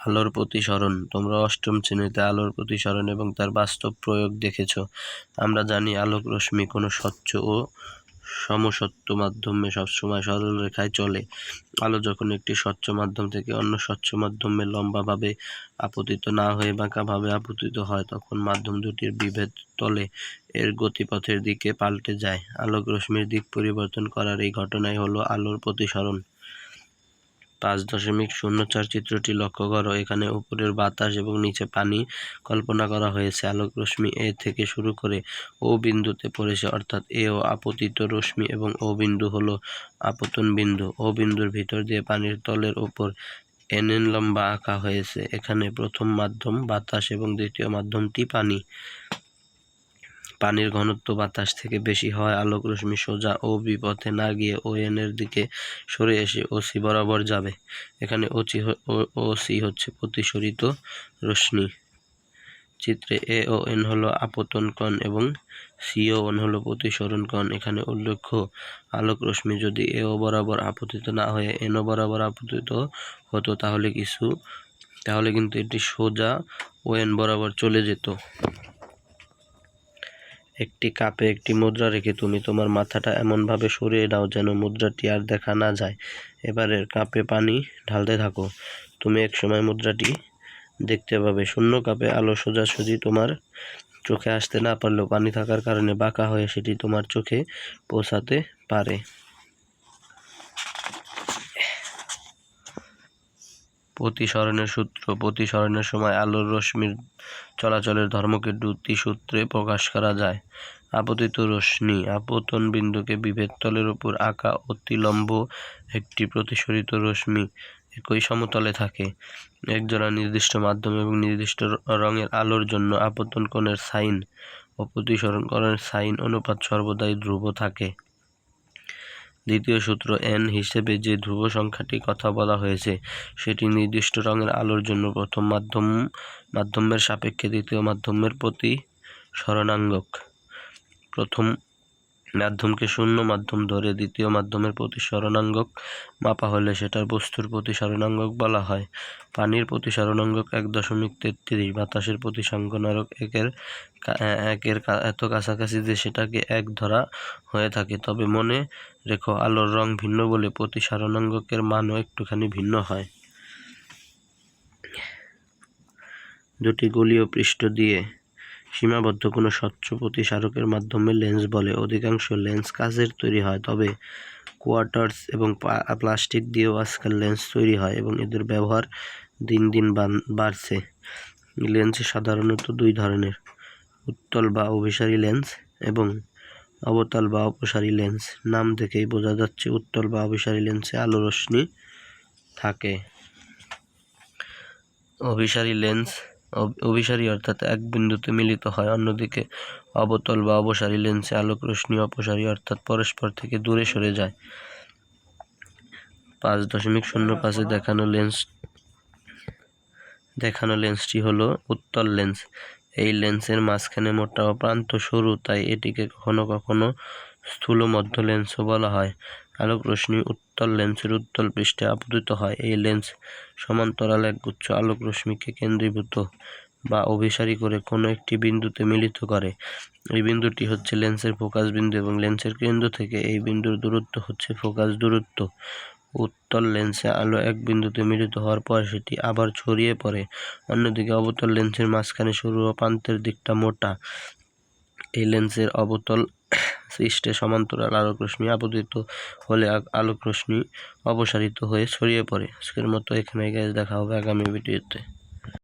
আলোর প্রতিসরণ। তোমরা অষ্টম শ্রেণীতে আলোর প্রতিসরণ এবং তার বাস্তব প্রয়োগ দেখেছ। আমরা জানি আলোক রশ্মি কোনো স্বচ্ছ ও সমসত্ব মাধ্যমে সবসময় সরল রেখায় চলে। আলো যখন একটি স্বচ্ছ মাধ্যম থেকে অন্য স্বচ্ছ মাধ্যমে লম্বাভাবে আপতিত না হয়ে বাঁকাভাবে আপতিত হয়, তখন মাধ্যম দুটির বিভেদ তলে এর গতিপথের দিকে পাল্টে যায়। আলোক রশ্মির দিক পরিবর্তন করার এই ঘটনাই হলো আলোর প্রতিসরণ। পাঁচ দশমিক শূন্য চার চিত্রটি লক্ষ্য করো। এখানে উপরের বাতাস এবং নিচে পানি কল্পনা করা হয়েছে। আলোক রশ্মি এ থেকে শুরু করে ও বিন্দুতে পড়েছে, অর্থাৎ এ ও আপতিত রশ্মি এবং ও বিন্দু হলো আপতন বিন্দু। ও বিন্দুর ভিতর দিয়ে পানির তলের ওপর এনএন লম্বা আঁকা হয়েছে। এখানে প্রথম মাধ্যম বাতাস এবং দ্বিতীয় মাধ্যমটি পানি। পানির ঘনত্ব বাতাস থেকে বেশি হওয়ায় আলোক রশ্মি সোজা ও বিপথে না গিয়ে ও এনের দিকে সরে এসে ও সি বরাবর যাবে। এখানে ও চি ও সি হচ্ছে প্রতিসরিত রশ্মি। চিত্রে এ ও এন হলো আপতন কণ এবং সি ও এন হলো প্রতিসরণ কণ। এখানে উল্লেখ্য, আলোক রশ্মি যদি এ ও বরাবর আপতিত না হয়ে এন ও বরাবর আপতিত হতো তাহলে কিছু, তাহলে কিন্তু এটি সোজা ও এন বরাবর চলে যেত। একটি কাপে একটি মুদ্রা রেখে তুমি তোমার মাথাটা এমনভাবে সরিয়ে দাও যেন মুদ্রাটি আর দেখা না যায়। এবারে কাপে পানি ঢালতে থাকো। তুমি এক সময় মুদ্রাটি দেখতে পাবে। শূন্য কাপে আলো সোজাসুজি তোমার চোখে আসতে না পারলেও পানি থাকার কারণে বাঁকা হয়ে সেটি তোমার চোখে পৌঁছাতে পারে। প্রতিসরণের সূত্র। প্রতিসরণের সময় আলোর রশ্মির চলাচলের ধর্মকে দুটি সূত্রে প্রকাশ করা যায়। আপতিত রশ্মি, আপতন বিন্দুকে বিভেদ তলের উপর আঁকা অতিলম্ব একটি প্রতিসরিত রশ্মি একই সমতলে থাকে। একজোড়া নির্দিষ্ট মাধ্যম এবং নির্দিষ্ট রঙের আলোর জন্য আপতন কোণের সাইন ও প্রতিসরণ কোণের সাইন অনুপাত সর্বদাই ধ্রুব থাকে। দ্বিতীয় সূত্র এন হিসেবে যে ধ্রুব সংখ্যাটি কথা বলা হয়েছে, সেটি নির্দিষ্ট রঙের আলোর জন্য প্রথম মাধ্যম, মাধ্যমের সাপেক্ষে দ্বিতীয় মাধ্যমের প্রতি স্মরণাঙ্গক। প্রথম মাধ্যমকে শূন্য মাধ্যম ধরে দ্বিতীয় মাধ্যমের প্রতি প্রতিসরণাঙ্গক মাপা হলে সেটার বস্তুর প্রতিসরণাঙ্গক বলা হয়। পানির প্রতিসরণাঙ্গক এক দশমিক তেত্রিশ, বাতাসের প্রতিসংখ্যানারক একের একের এত কাছাকাছি যে সেটাকে এক ধরা হয়ে থাকে। তবে মনে রেখো, আলোর রং ভিন্ন বলে প্রতিসরণাঙ্গকের মানও একটুখানি ভিন্ন হয়। দুটি গলীয় পৃষ্ঠ দিয়ে সীমাবদ্ধ কোনো স্বচ্ছ প্রতিসারকের মাধ্যমে লেন্স বলে। অধিকাংশ লেন্স কাচের তৈরি হয়, তবে কোয়ার্টার্স এবং প্লাস্টিক দিয়েও আজকাল লেন্স তৈরি হয় এবং এদের ব্যবহার দিন দিন বাড়ছে। লেন্স সাধারণত দুই ধরনের, উত্তল বা অভিসারী লেন্স এবং অবতল বা অপসারী লেন্স। নাম থেকেই বোঝা যাচ্ছে উত্তল বা অভিসারী লেন্সে আলো রশ্মি থাকে। অভিসারী লেন্স অভিসারী অর্থাৎ এক বিন্দুতে মিলিত হয়। অন্যদিকে অবতল বা অবসারী লেন্সে আলোক রশ্মি অপসারী অর্থাৎ পরস্পর থেকে দূরে সরে যায়। পাঁচ দশমিক শূন্য পাঁচে দেখানো লেন্স, দেখানো লেন্সটি হলো উত্তল লেন্স। এই লেন্সের মাঝখানে মোটা প্রান্ত সরু, তাই এটিকে কখনো কখনো স্থূল মধ্য লেন্সও বলা হয়। আলোক রশ্মি উত্তল লেন্সের উত্তল পৃষ্ঠে আপতিত হয়। এই লেন্স সমান্তরাল একগুচ্ছ আলোক রশ্মিকে কেন্দ্রীভূত বা অভিসারী করে কোনো একটি বিন্দুতে মিলিত করে। এই বিন্দুটি হচ্ছে লেন্সের ফোকাস বিন্দু এবং লেন্সের কেন্দ্র থেকে এই বিন্দুর দূরত্ব হচ্ছে ফোকাস দূরত্ব। উত্তল লেন্সে আলো এক বিন্দুতে মিলিত হওয়ার পর সেটি আবার ছড়িয়ে পড়ে। অন্যদিকে অবতল লেন্সের মাঝখানে সরু প্রান্তের দিকটা মোটা। এই লেন্সের অবতল সৃষ্টে সমান্তরাল আলোক রশ্মি আপতিত হলে আলোক রশ্মি অপসারিত হয়ে ছড়িয়ে পড়ে। আজকের মতো এখানে গ্যাস দেখা হবে আগামী ভিডিওতে